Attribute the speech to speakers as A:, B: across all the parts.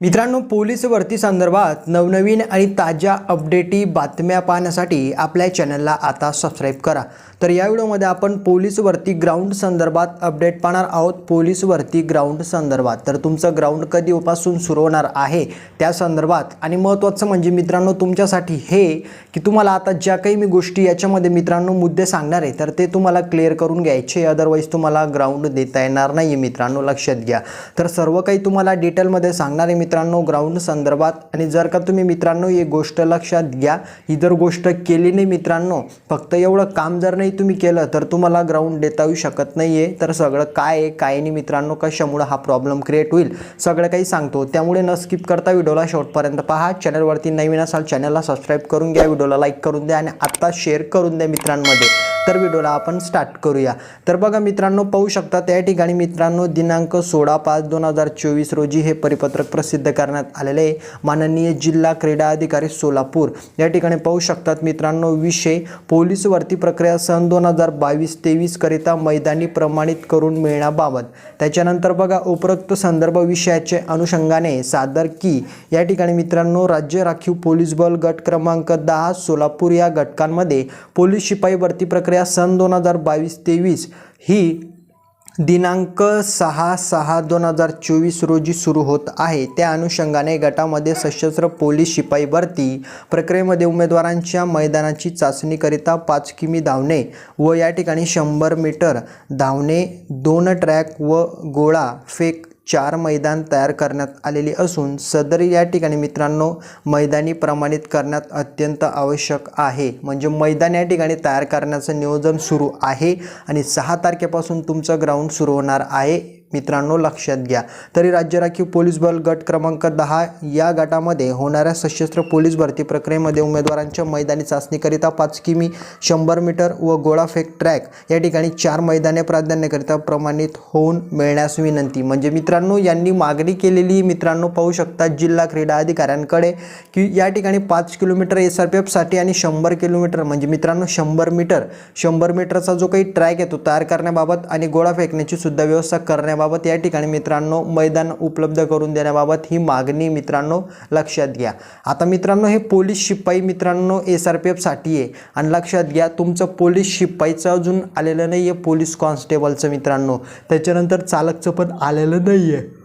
A: मित्रांनो पोलीस भरती संदर्भात नवनवीन आणि ताज्या अपडेटी बातम्या पाहण्यासाठी आपल्या चॅनलला आता सबस्क्राईब करा. तर या व्हिडिओमध्ये आपण पोलीस भरती ग्राउंड संदर्भात अपडेट पाहणार आहोत. पोलीस भरती ग्राउंड संदर्भात. तर तुमचं ग्राउंड कधीपासून सुरू होणार आहे त्या संदर्भात. आणि महत्त्वाचं म्हणजे मित्रांनो तुमच्यासाठी हे की तुम्हाला आता ज्या काही मी गोष्टी याच्यामध्ये मित्रांनो मुद्दे सांगणार आहे तर ते तुम्हाला क्लिअर करून घ्यायचे. अदरवाईज तुम्हाला ग्राउंड देता येणार नाही मित्रांनो. लक्षात घ्या. तर सर्व काही तुम्हाला डिटेलमध्ये सांगणार आहे मित्रांनो ग्राउंड संदर्भात. आणि जर का तुम्ही मित्रांनो ही गोष्ट लक्षात घ्या. ही जर गोष्ट केली नाही मित्रांनो फक्त एवढं काम जर नाही तुम्ही केलं तर तुम्हाला ग्राउंड देता येऊ शकत नाही आहे तर सगळं काय आहे काय नाही मित्रांनो कशामुळं हा प्रॉब्लेम क्रिएट होईल सगळं काही सांगतो. त्यामुळे न स्किप करता व्हिडिओला शेवटपर्यंत पहा. चॅनलवरती नवीन असाल चॅनलला सबस्क्राईब करून घ्या. व्हिडिओला लाईक करून द्या आणि आत्ता शेअर करून द्या मित्रांमध्ये. तर व्हिडिओला आपण स्टार्ट करूया. तर बघा मित्रांनो पाहू शकता त्या ठिकाणी मित्रांनो दिनांक सोळा पाच दोन हजार चोवीस रोजी हे परिपत्रक प्रसिद्ध करण्यात आलेले आहे. माननीय जिल्हा क्रीडा अधिकारी सोलापूर. या ठिकाणी पाहू शकतात मित्रांनो विषय पोलीस भरती प्रक्रिया सन दोन हजार बावीस तेवीस करिता मैदानी प्रमाणित करून मिळण्याबाबत. त्याच्यानंतर बघा उपरोक्त संदर्भ विषयाचे अनुषंगाने सादर की या ठिकाणी मित्रांनो राज्य राखीव पोलीस बल गट क्रमांक दहा सोलापूर या घटकांमध्ये पोलीस शिपाई भरती प्रक्रिया सन दोन हजार बावीस तेवीस ही दिनांक सहा सहा दोन हजार चोवीस रोजी सुरू होत आहे. त्या अनुषंगाने गटामध्ये सशस्त्र पोलीस शिपाई भरती प्रक्रियेमध्ये उमेदवारांच्या मैदानाची चाचणीकरिता पाच किमी धावणे व या ठिकाणी शंभर मीटर धावणे दोन ट्रॅक व गोळा फेक चार मैदान तयार करण्यात आलेली असून सदर या ठिकाणी मित्रांनो मैदानी प्रमाणित करण्यात अत्यंत आवश्यक आहे. म्हणजे मैदान या ठिकाणी तयार करण्याचं नियोजन सुरू आहे आणि सहा तारखेपासून तुमचं ग्राउंड सुरू होणार आहे. मित्रांनो लक्षात घ्या. तरी राज्य राखीव पोलीस बल गट क्रमांक दहा या गटामध्ये होणाऱ्या सशस्त्र पोलीस भरती प्रक्रियेमध्ये उमेदवारांच्या मैदानी चाचणीकरिता पाच किमी शंभर मीटर व गोळाफेक ट्रॅक या ठिकाणी चार मैदाने प्राधान्यकरिता प्रमाणित होऊन मिळण्यास विनंती. म्हणजे मित्रांनो यांनी मागणी केलेली मित्रांनो पाहू शकता जिल्हा क्रीडा अधिकाऱ्यांकडे की या ठिकाणी पाच किलोमीटर एस आर पी एफसाठी आणि शंभर किलोमीटर म्हणजे मित्रांनो शंभर मीटर शंभर मीटरचा जो काही ट्रॅक आहे तो तयार करण्याबाबत आणि गोळा फेकण्याची सुद्धा व्यवस्था करण्याबाबत या ठिकाणी मित्रांनो मैदान उपलब्ध करून देण्याबाबत ही मागणी मित्रांनो लक्षात घ्या. आता मित्रांनो हे पोलीस शिपाई मित्रांनो एस आर पी एफसाठी आहे. आणि लक्षात घ्या तुमचं पोलीस शिपाईचं अजून आलेलं नाही आहे पोलीस कॉन्स्टेबलचं मित्रांनो. त्याच्यानंतर चालकचं पण आलेलं नाही आहे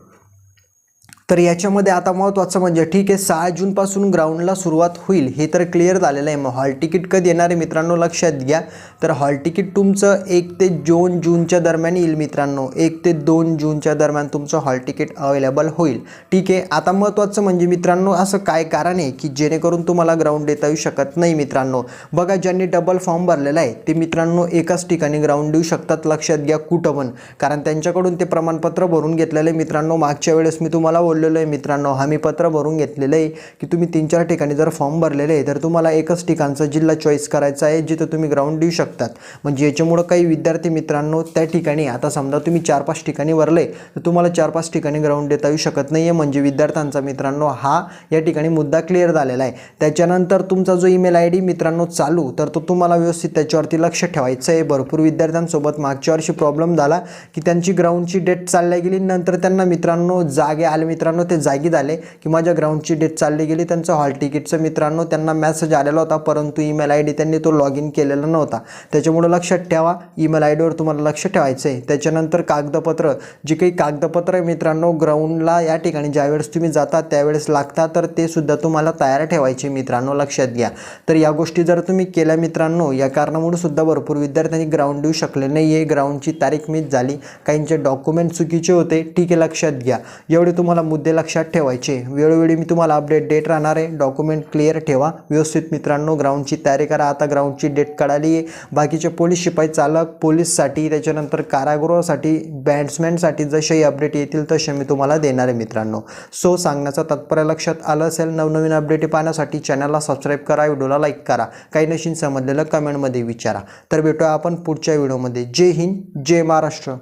A: तर याच्यामध्ये आता महत्त्वाचं म्हणजे ठीक आहे सहा जूनपासून ग्राउंडला सुरुवात होईल हे तर क्लिअर झालेलं आहे. मग हॉल तिकीट कधी येणार आहे मित्रांनो? लक्षात घ्या. तर हॉल तिकीट तुमचं एक ते दोन जूनच्या दरम्यान येईल मित्रांनो. एक ते दोन जूनच्या दरम्यान तुमचं हॉल तिकीट अवेलेबल होईल. ठीक आहे आता महत्त्वाचं म्हणजे मित्रांनो असं काय कारण आहे की जेणेकरून तुम्हाला ग्राउंड देता येऊ शकत नाही मित्रांनो? बघा ज्यांनी डबल फॉर्म भरलेला आहे ते मित्रांनो एकाच ठिकाणी ग्राउंड देऊ शकतात. लक्षात घ्या कुठं पण. कारण त्यांच्याकडून ते प्रमाणपत्र भरून घेतलेलं आहे मित्रांनो. मागच्या वेळेस मी तुम्हाला बोललेलो आहे. मित्रांनो हमीपत्र भरून घेतलेलं आहे की तुम्ही तीन चार ठिकाणी जर फॉर्म भरलेले आहे तर तुम्हाला एकच ठिकाणचा जिल्हा चॉईस करायचा आहे जिथं तुम्ही ग्राउंड देऊ शकतात. म्हणजे याच्यामुळं काही विद्यार्थी मित्रांनो त्या ठिकाणी आता समजा तुम्ही चार पाच ठिकाणी भरले तर तुम्हाला चार पाच ठिकाणी ग्राउंड देता येऊ शकत नाही आहे म्हणजे विद्यार्थ्यांचा मित्रांनो हा या ठिकाणी मुद्दा क्लिअर झालेला आहे. त्याच्यानंतर तुमचा जो ईमेल आय डी मित्रांनो चालू तर तो तुम्हाला व्यवस्थित त्याच्यावरती लक्ष ठेवायचं आहे. भरपूर विद्यार्थ्यांसोबत मागच्या वर्षी प्रॉब्लेम झाला की त्यांची ग्राउंडची डेट चालल्या गेली नंतर त्यांना मित्रांनो जागे आले मित्रांनो ते जागी झाले की माझ्या ग्राउंडची डेट चालली गेली. त्यांचं हॉल तिकीटचं मित्रांनो त्यांना मेसेज आलेला होता परंतु ईमेल आय डी त्यांनी तो लॉग इन केलेला नव्हता. त्याच्यामुळं लक्षात ठेवा ईमेल आय डीवर तुम्हाला लक्ष ठेवायचं आहे त्याच्यानंतर कागदपत्र जी काही कागदपत्र आहे मित्रांनो ग्राउंडला या ठिकाणी ज्यावेळेस तुम्ही जाता त्यावेळेस लागता तर ते सुद्धा तुम्हाला तयार ठेवायचे मित्रांनो लक्षात घ्या. तर या गोष्टी जर तुम्ही केल्या मित्रांनो या कारणामुळे सुद्धा भरपूर विद्यार्थ्यांनी ग्राउंड देऊ शकले नाही आहे ग्राउंडची तारीख मिस झाली. काहींचे डॉक्युमेंट चुकीचे होते ठीक आहे लक्षात घ्या. एवढे तुम्हाला मुद्दे लक्षात ठेवायचे. वेळोवेळी मी तुम्हाला अपडेट डेट राहणार आहे. डॉक्युमेंट क्लिअर ठेवा. व्यवस्थित मित्रांनो ग्राउंडची तयारी करा. आता ग्राउंडची डेट कळाली आहे. बाकीचे पोलीस शिपाई चालक पोलीससाठी त्याच्यानंतर कारागृहासाठी बॅट्समॅनसाठी जसेही अपडेट येतील तसे मी तुम्हाला देणार आहे मित्रांनो. सो सांगण्याचं तात्पर्य लक्षात आलं असेल नवनवीन अपडेट पाहण्यासाठी चॅनलला सबस्क्राईब करा. व्हिडिओला लाईक करा. काही नशीन समजलेलं कमेंटमध्ये विचारा. तर भेटूया आपण पुढच्या व्हिडिओमध्ये जय हिंद जय महाराष्ट्र.